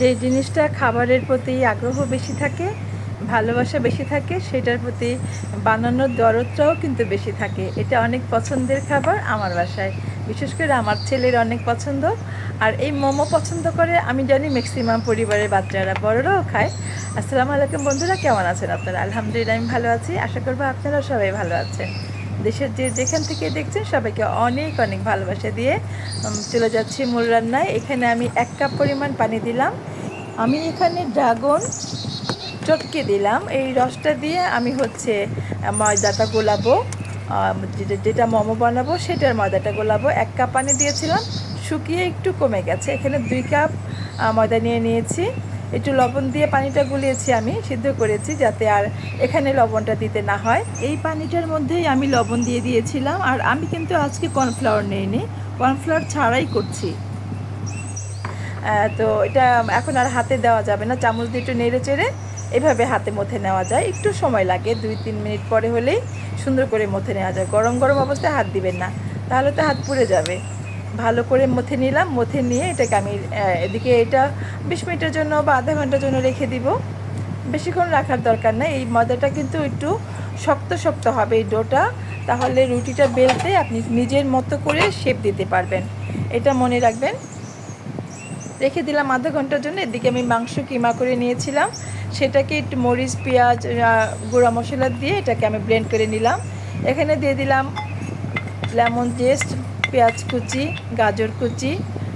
যে জিনিসটা খাবারের প্রতি আগ্রহ বেশি থাকে, ভালোবাসা বেশি থাকে, সেটার প্রতি বানানোর দরদটাও কিন্তু বেশি থাকে। এটা অনেক পছন্দের খাবার আমার বাসায়। বিশেষ করে আমার ছেলের অনেক পছন্দ। আর এই মোমো পছন্দ করে, আমি জানি ম্যাক্সিমাম পরিবারের বাচ্চারা বড়রাও খায়। আসসালামু আলাইকুম বন্ধুরা, কেমন আছেন আপনারা? আলহামদুলিল্লাহ, আমি ভালো আছি। আশা করব আপনারা সবাই ভালো আছেন। দেশের যে যেখান থেকে দেখছেন সবাইকে অনেক অনেক ভালোবাসা দিয়ে চলে যাচ্ছি মূল রান্নায়। এখানে আমি এক কাপ পরিমাণ পানি দিলাম। আমি এখানে ড্রাগন চটকে দিলাম। এই রসটা দিয়ে আমি হচ্ছে ময়দাটা গোলাবো। যেটা মোমো বানাবো সেটার ময়দাটা গোলাবো। এক কাপ পানি দিয়েছিলাম। শুকিয়ে একটু কমে গেছে। এখানে দুই কাপ ময়দা নিয়ে নিয়েছি। একটু লবণ দিয়ে পানিটা গুলিয়েছি আমি, সিদ্ধ করেছি যাতে আর এখানে লবণটা দিতে না হয়। এই পানিটার মধ্যেই আমি লবণ দিয়ে দিয়েছিলাম আর আমি কিন্তু আজকে কর্নফ্লাওয়ার নিইনি। কর্নফ্লাওয়ার ছাড়াই করছি। তো এটা এখন আর হাতে দেওয়া যাবে না, চামচ দিয়ে একটু নেড়ে চেড়ে এভাবে হাতে মথে নেওয়া যায়। একটু সময় লাগে, দুই তিন মিনিট পরে হলেই সুন্দর করে মথে নেওয়া যায়। গরম গরম অবস্থায় হাত দিবেন না, তাহলে তো হাত পুড়ে যাবে। ভালো করে মথে নিলাম, মথে নিয়ে এটাকে আমি এদিকে এটা বিশ মিনিটের জন্য বা আধা ঘণ্টার জন্য রেখে দিব। বেশিক্ষণ রাখার দরকার নেই, এই ময়দাটা কিন্তু একটু শক্ত শক্ত হবে এই ডোটা, তাহলে রুটিটা বেলতে আপনি নিজের মতো করে শেপ দিতে পারবেন। এটা মনে রাখবেন। রেখে দিলাম আধা ঘণ্টার জন্য, এদিকে আমি মাংস কিমা করে নিয়েছিলাম। সেটাকে একটু মরিচ, পেঁয়াজ গুঁড়া মশলা দিয়ে এটাকে আমি ব্লেন্ড করে নিলাম। এখানে দিয়ে দিলাম লেমন জেস্ট পেঁয়াজ কুচি, গাজর কুচি,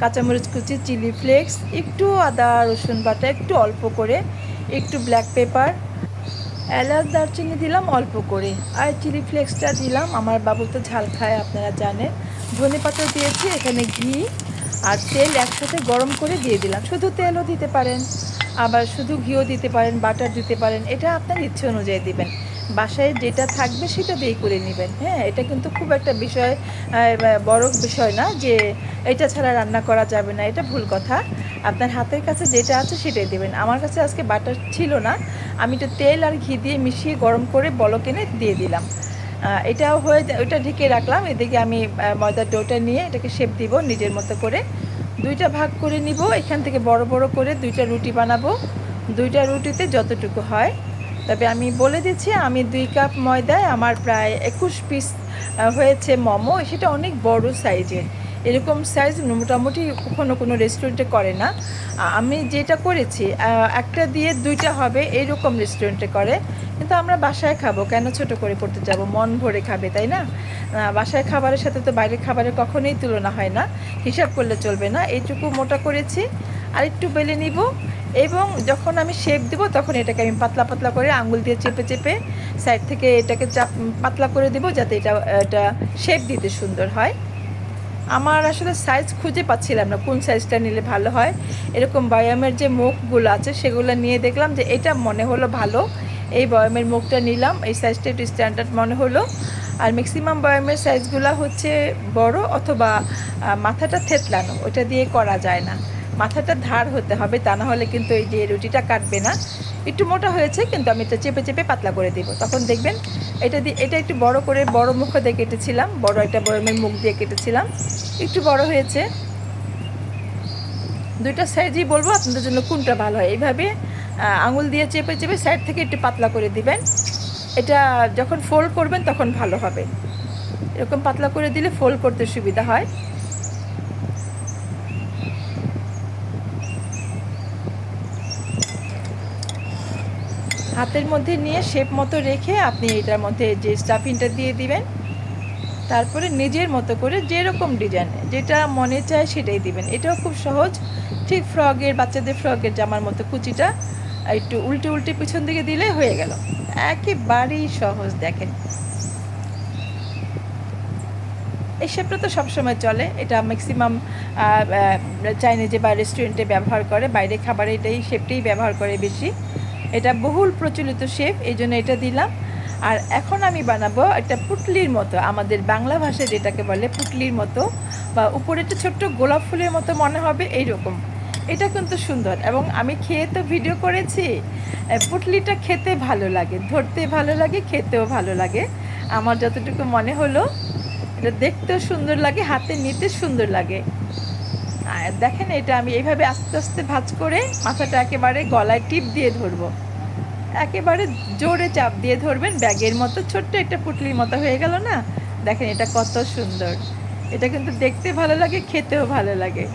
কাঁচামরিচ কুচি, চিলি ফ্লেক্স, একটু আদা, রসুন বাটা, একটু অল্প করে, একটু ব্ল্যাক পেপার, এলাচ, দারচিনি দিলাম অল্প করে, আর চিলি ফ্লেক্সটা দিলাম, আমার বাবু তো ঝাল খায়, আপনারা জানেন। ধনে পাতা দিয়েছি, এখানে ঘি আর তেল একসাথে গরম করে দিয়ে দিলাম। শুধু তেলও দিতে পারেন, আবার শুধু ঘিও দিতে পারেন, বাটার দিতে পারেন, এটা আপনার ইচ্ছে অনুযায়ী দিবেন। বাসায় যেটা থাকবে সেটা দিয়ে করে নেবেন। হ্যাঁ এটা কিন্তু খুব একটা বিষয় বড় বিষয় না যে এটা ছাড়া রান্না করা যাবে না, এটা ভুল কথা। আপনার হাতের কাছে যেটা আছে সেটাই দেবেন। আমার কাছে আজকে বাটার ছিল না। আমি একটু তেল আর ঘি দিয়ে মিশিয়ে গরম করে বলক এনে দিয়ে দিলাম। এটাও হয়ে ওইটা ঢেকে রাখলাম। এদিকে আমি ময়দার ডোটা নিয়ে এটাকে শেপ দিব নিজের মতো করে। দুইটা ভাগ করে নিব। এখান থেকে বড় বড় করে দুইটা রুটি বানাবো। দুইটা রুটিতে যতটুকু হয়। তবে আমি বলে দিচ্ছি, আমি দুই কাপ ময়দায় আমার প্রায় একুশ পিস হয়েছে মোমো। সেটা অনেক বড় সাইজের এরকম সাইজ মোটামুটি কোনো কোনো রেস্টুরেন্টে করে না। আমি যেটা করেছি একটা দিয়ে দুইটা হবে, এইরকম রেস্টুরেন্টে করে। কিন্তু আমরা বাসায় খাব, কেন ছোট করে করতে যাব? মন ভরে খাবে, তাই না? বাসায় খাবারের সাথে তো বাইরের খাবারের কখনোই তুলনা হয় না। হিসাব করলে চলবে না। এইটুকু মোটা করেছি। আর একটু বেলে নিব। এবং যখন আমি শেপ দেব, তখন এটাকে আমি পাতলা পাতলা করে আঙুল দিয়ে চেপে চেপে সাইড থেকে এটাকে চাপ পাতলা করে দেব যাতে এটা এটা শেপ দিতে সুন্দর হয়। আমার আসলে সাইজ খুঁজে পাচ্ছিলাম না কোন সাইজটা নিলে ভালো হয়। এরকম বয়ামের যে মুখগুলো আছে, সেগুলো নিয়ে দেখলাম যে এটা মনে হলো ভালো। এই বয়ামের মুখটা নিলাম, এই সাইজটা একটু স্ট্যান্ডার্ড মনে হলো। আর ম্যাক্সিমাম বয়ামের সাইজগুলো হচ্ছে বড় অথবা মাথাটা থেতলানো ওটা দিয়ে করা যায় না। মাথাটা ধার হতে হবে, তা না হলে কিন্তু এই যে রুটিটা কাটবে না। একটু মোটা হয়েছে, কিন্তু আমি এটা চেপে চেপে পাতলা করে দেবো। তখন দেখবেন এটা দিয়ে এটা একটু বড় করে, বড় মুখ দিয়ে কেটেছিলাম, বড় একটা বয়মের মুখ দিয়ে কেটেছিলাম। একটু বড় হয়েছে। দুইটা সাইজই বলব, আপনাদের জন্য কোনটা ভালো হয়। এইভাবে আঙুল দিয়ে চেপে চেপে সাইড থেকে একটু পাতলা করে দিবেন। এটা যখন ফোল্ড করবেন, তখন ভালো হবে। এরকম পাতলা করে দিলে ফোল্ড করতে সুবিধা হয়। হাতের মধ্যে নিয়ে শেপ মতো রেখে আপনি এটার মধ্যে যে স্টাফিংটা দিয়ে দিবেন, তারপরে নিজের মতো করে যেরকম ডিজাইন যেটা মনে চায় সেটাই দিবেন। এটাও খুব সহজ। ঠিক ফ্রগের বাচ্চাদের ফ্রগের জামার মতো কুচিটা একটু উল্টে উল্টে পিছন দিকে দিলে হয়ে গেল। একেবারেই সহজ, দেখেন। এই শেপটা তো সবসময় চলে। এটা ম্যাক্সিমাম চাইনিজে বা রেস্টুরেন্টে ব্যবহার করে। বাইরে খাবারে এটাই শেপটাই ব্যবহার করে বেশি। এটা বহুল প্রচলিত শেপ এই জন্য এটা দিলাম। আর এখন আমি বানাবো একটা পুটলির মতো, আমাদের বাংলা ভাষায় যেটাকে বলে পুটলির মতো, বা উপরে একটা ছোট্ট গোলাপ ফুলের মতো মনে হবে এইরকম। এটা কিন্তু সুন্দর, এবং আমি খেয়ে তো ভিডিও করেছি। পুটলিটা খেতে ভালো লাগে, ধরতে ভালো লাগে, খেতেও ভালো লাগে। আমার যতটুকু মনে হলো, এটা দেখতেও সুন্দর লাগে, হাতে নিতে সুন্দর লাগে। দেখেন এটা আমি এইভাবে আস্তে আস্তে ভাজ করে মাথাটা একেবারে গলায় টিপ দিয়ে ধরবো। একেবারে জোরে চাপ দিয়ে ধরবেন, ব্যাগের মতো, ছোট্ট একটা পুটলির মতো হয়ে গেল না? দেখেন এটা কত সুন্দর। এটা কিন্তু দেখতে ভালো লাগে, খেতেও ভালো লাগে।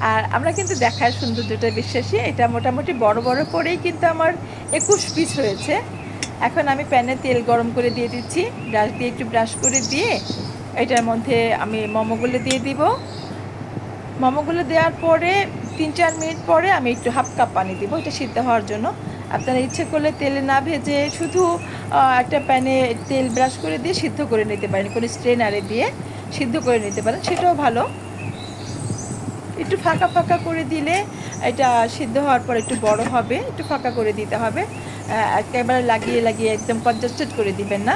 আর আমরা কিন্তু দেখার সৌন্দর্যটা বিশ্বাসী, এটা মোটামুটি বড় বড় করেই কিন্তু আমার একুশ পিস হয়েছে। এখন আমি প্যানে তেল গরম করে দিয়ে দিচ্ছি, ব্রাশ দিয়ে একটু ব্রাশ করে দিয়ে এটার মধ্যে আমি মোমোগুলো দিয়ে দিব। মোমোগুলো দেওয়ার পরে, তিন চার মিনিট পরে আমি একটু হাফ কাপ পানি দিব, এটা সিদ্ধ হওয়ার জন্য। আপনারা ইচ্ছে করলে তেলে না ভেজে শুধু একটা প্যানে তেল ব্রাশ করে দিয়ে সিদ্ধ করে নিতে পারেন, কোনো স্ট্রেনারে দিয়ে সিদ্ধ করে নিতে পারেন, সেটাও ভালো। একটু ফাঁকা ফাঁকা করে দিলে এটা সিদ্ধ হওয়ার পর একটু বড় হবে, একটু ফাঁকা করে দিতে হবে। একেবারে লাগিয়ে লাগিয়ে একদম কনজাস্টেড করে দিবেন না।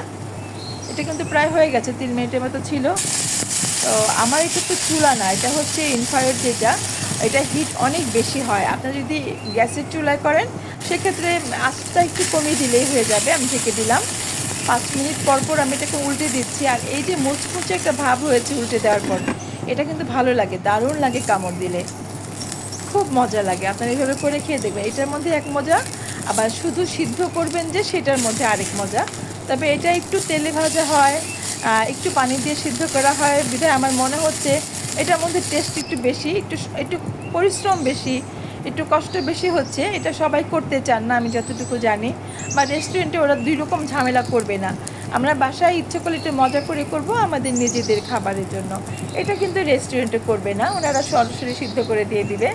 এটা কিন্তু প্রায় হয়ে গেছে, তিন মিনিটের মতো ছিল। আমার এটা তো চুলা না, এটা হচ্ছে ইনফ্রারেড যেটা, এটা হিট অনেক বেশি হয়। আপনারা যদি গ্যাসের চুলায় করেন, সেক্ষেত্রে আঁচটা একটু কমিয়ে দিলেই হয়ে যাবে, আমি ঢেকে দিলাম। পাঁচ মিনিট পর পর আমি এটাকে উল্টে দিচ্ছি, আর এই যে মুচমুচে একটা ভাব হয়েছে উল্টে দেওয়ার পর, এটা কিন্তু ভালো লাগে, দারুণ লাগে কামড় দিলে। খুব মজা লাগে, আপনারা এইভাবে করে খেয়ে দেখবেন, এটার মধ্যে এক মজা, আবার শুধু সিদ্ধ করবেন যে সেটার মধ্যে আরেক মজা। তবে এটা একটু তেলে ভাজা হয় একটু পানি দিয়ে সিদ্ধ করা হয়। বিধায় আমার মনে হচ্ছে এটার মধ্যে টেস্ট একটু বেশি, একটু একটু পরিশ্রম বেশি, একটু কষ্ট বেশি হচ্ছে, এটা সবাই করতে চান না, আমি যতটুকু জানি। বা রেস্টুরেন্টে ওরা দুই রকম ঝামেলা করবে না। আমরা বাসায় ইচ্ছে করলে একটু মজা করে করব আমাদের নিজেদের খাবারের জন্য। এটা কিন্তু রেস্টুরেন্টে করবে না, ওনারা সরাসরি সিদ্ধ করে দিয়ে দিবে।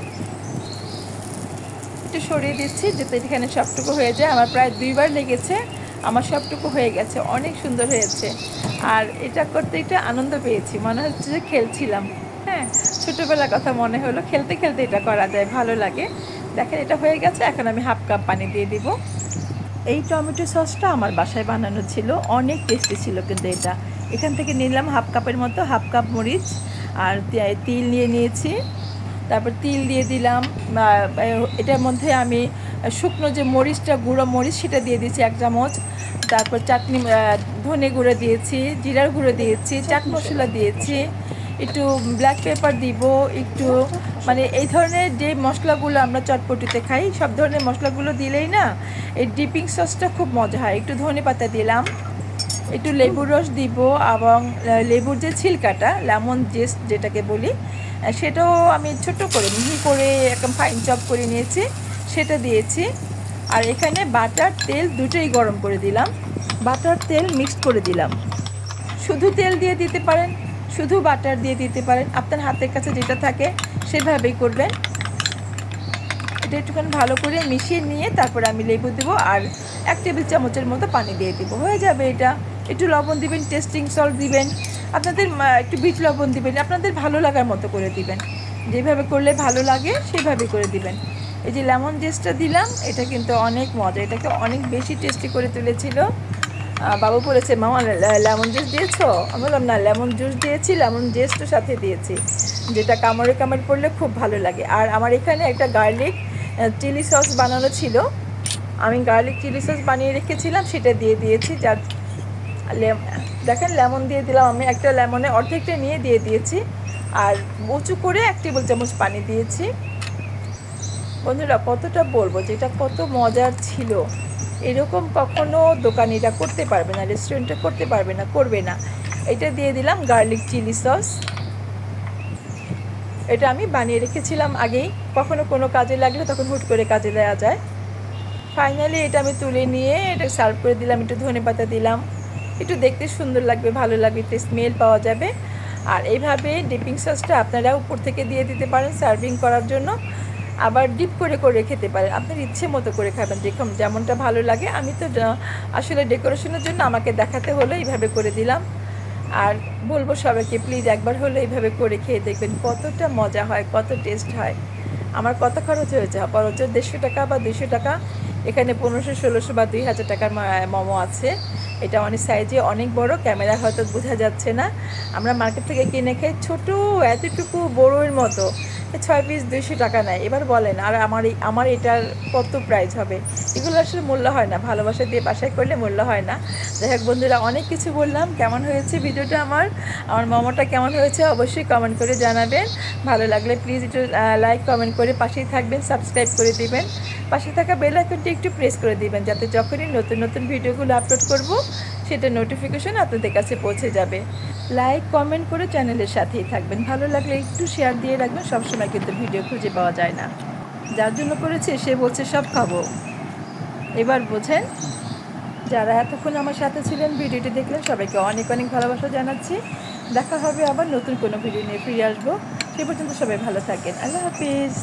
একটু সরিয়ে দিচ্ছি, যাতে এখানে সবটুকু হয়ে যায়। আমার প্রায় দুইবার লেগেছে, আমার সবটুকু হয়ে গেছে, অনেক সুন্দর হয়েছে। আর এটা করতে একটা আনন্দ পেয়েছি। মনে হচ্ছে যে খেলছিলাম। হ্যাঁ ছোটোবেলার কথা মনে হলো। খেলতে খেলতে এটা করা যায়, ভালো লাগে। দেখেন, এটা হয়ে গেছে। এখন আমি হাফ কাপ পানি দিয়ে দিব। এই টমেটো সসটা আমার বাসায় বানানো ছিল। অনেক টেস্টি ছিল কিন্তু এটা। এখান থেকে নিলাম হাফ কাপের মতো, হাফ কাপ মরিচ আর তিল নিয়ে নিয়েছি। তারপর তিল দিয়ে দিলাম। এটার মধ্যে আমি শুকনো যে মরিচটা, গুঁড়ো মরিচ, সেটা দিয়ে দিয়েছি এক চামচ। তারপর চাটনি ধনে গুঁড়ো দিয়েছি, জিরার গুঁড়ো দিয়েছি, চাট মশলা দিয়েছি। একটু ব্ল্যাক পেপার দিব, একটু মানে এই ধরনের যে মশলাগুলো আমরা চটপটিতে খাই, সব ধরনের মশলাগুলো দিলেই না, এই ডিপিং সসটা খুব মজা হয়। একটু ধনে পাতা দিলাম, একটু লেবুর রস দিব, এবং লেবুর যে ছিলকাটা, লেমন জেস্ট যেটাকে বলি সেটাও আমি ছোট করে মিহি করে একদম ফাইন চপ করে নিয়েছি। সেটা দিয়েছি। আর এখানে বাটার তেল দুটোই গরম করে দিলাম। বাটার তেল মিক্সড করে দিলাম। শুধু তেল দিয়ে দিতে পারেন, শুধু বাটার দিয়ে দিতে পারেন। আপনার হাতের কাছে যেটা থাকে সেভাবেই করবেন। এটা একটুখানি ভালো করে মিশিয়ে নিয়ে তারপরে আমি লেবু দেবো আর এক টেবিল চামচের মতো পানি দিয়ে দেবো। হয়ে যাবে এটা। একটু লবণ দিবেন, টেস্টিং সল্ট দিবেন। আপনাদের একটু বিট লবণ দিবেন। আপনাদের ভালো লাগার মতো করে দিবেন। যেভাবে করলে ভালো লাগে, সেভাবে করে দিবেন। এই যে লেমন জেসটা দিলাম, এটা কিন্তু অনেক মজা। এটাকে অনেক বেশি টেস্টি করে তুলেছিল। বাবু বলেছে, মামা লেমন জুস দিয়েছ? আমি বললাম, না লেমন জুস দিয়েছি লেমন জেস্টও সাথে দিয়েছি। যেটা কামড়ে কামড় পড়লে খুব ভালো লাগে। আর আমার এখানে একটা গার্লিক চিলি সস বানানো ছিল। আমি গার্লিক চিলি সস বানিয়ে রেখেছিলাম, সেটা দিয়ে দিয়েছি। যার দেখেন লেমন দিয়ে দিলাম আমি। একটা লেমনে অর্ধেকটা নিয়ে দিয়ে দিয়েছি। আর উঁচু করে এক টেবিল চামচ পানি দিয়েছি। বন্ধুরা, কতটা বলব, যেটা কত মজার ছিল, এরকম কখনো দোকানিরা করতে পারবে না রেস্টুরেন্টে করতে পারবে না, করবে না। এটা দিয়ে দিলাম গার্লিক চিলি সস এটা আমি বানিয়ে রেখেছিলাম আগেই, কখনো কোনো কাজে লাগলে তখন হুট করে কাজে দেওয়া যায়। ফাইনালি এটা আমি তুলে নিয়ে এটা সার্ভ করে দিলাম, একটু ধনে পাতা দিলাম। একটু দেখতে সুন্দর লাগবে, ভালো লাগবে, একটু স্মেল পাওয়া যাবে। আর এইভাবে ডিপিং সসটা আপনারা উপর থেকে দিয়ে দিতে পারেন সার্ভিং করার জন্য। আবার ডিপ করে করে খেতে পারেন আপনার ইচ্ছে মতো করে খাবেন যেরকম যেমনটা ভালো লাগে। আমি তো আসলে ডেকোরেশনের জন্য আমাকে দেখাতে হলো, এইভাবে করে দিলাম। আর বলব সবাইকে প্লিজ একবার হলে এইভাবে করে খেয়ে দেখবেন, কতটা মজা হয়, কত টেস্ট হয়। আমার কত খরচ হয়েছে? খরচ দেড়শো টাকা বা দুশো টাকা। এখানে পনেরোশো, ষোলোশো বা দুই হাজার টাকার মোমো আছে। এটা অনেক সাইজে অনেক বড় ক্যামেরা হয়তো বোঝা যাচ্ছে না। আমরা মার্কেট থেকে কিনে খাই ছোটো, এতটুকু বড়োর মতো। ছয় পিস দুইশো টাকা নেয়। এবার বলেন, আর আমার আমার এটার কত প্রাইস হবে? এগুলো আসলে মূল্য হয় না। ভালোবাসা দিয়ে বাসায় করলে মূল্য হয় না। যাই হোক বন্ধুরা, অনেক কিছু বললাম। কেমন হয়েছে ভিডিওটা আমার? আমার মোমোটা কেমন হয়েছে অবশ্যই কমেন্ট করে জানাবেন। ভালো লাগলে প্লিজ একটু লাইক কমেন্ট করে পাশেই থাকবেন সাবস্ক্রাইব করে দিবেন। পাশে থাকা বেল আইকনটি একটু প্রেস করে দিবেন, যাতে যখনই নতুন নতুন ভিডিওগুলো আপলোড করব, সেটা নোটিফিকেশন আপনাদের কাছে পৌঁছে যাবে। লাইক কমেন্ট করে চ্যানেলের সাথেই থাকবেন। ভালো লাগলে একটু শেয়ার দিয়ে রাখবেন, সবসময় কিন্তু ভিডিও খুঁজে পাওয়া যায় না। যার জন্য করেছে, সে বলছে, সব খাব। এবার বোঝেন, যারা এতক্ষণ আমার সাথে ছিলেন, ভিডিওটি দেখলেন, সবাইকে অনেক অনেক ভালোবাসা জানাচ্ছি। দেখা হবে আবার নতুন কোনো ভিডিও নিয়ে ফিরে আসব। সে পর্যন্ত সবাই ভালো থাকেন। আল্লাহ হাফিজ।